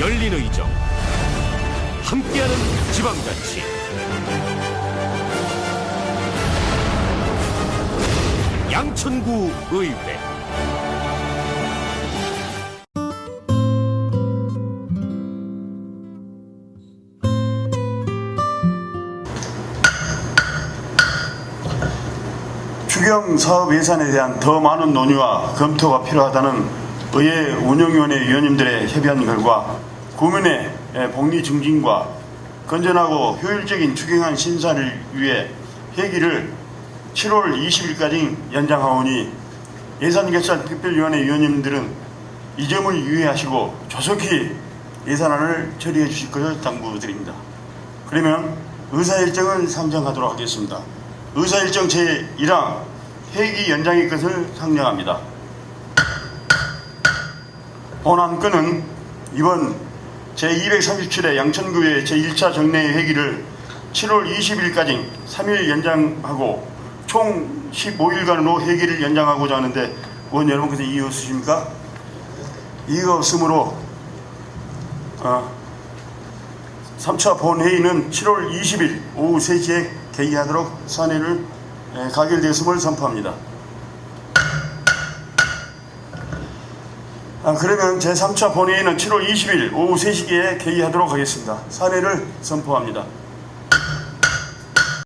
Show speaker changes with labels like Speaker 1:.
Speaker 1: 열린 의정. 함께하는 지방자치. 양천구 의회.
Speaker 2: 추경 사업 예산에 대한 더 많은 논의와 검토가 필요하다는 의회 운영위원회 위원님들의 협의한 결과 국민의 복리 증진과 건전하고 효율적인 추경안 신사를 위해 회기를 7월 20일까지 연장하오니 예산결산 특별위원회 위원님들은 이 점을 유의하시고 조속히 예산안을 처리해 주실 것을 당부드립니다. 그러면 의사일정을 상정하도록 하겠습니다. 의사일정 제1항 회기 연장의 것을 상정합니다. 본안건은 이번 제237회 양천구의 제1차 정례 회기를 7월 20일까지 3일 연장하고 총 15일간으로 회기를 연장하고자 하는데 의원 여러분께서 이의 없으십니까? 이의가 없으므로 어, 3차 본회의는 7월 20일 오후 3시에 개의하도록 에, 가결되었음을 선포합니다. 아, 그러면 제3차 본회의는 7월 20일 오후 3시에 개의하도록 하겠습니다. 사내를 선포합니다.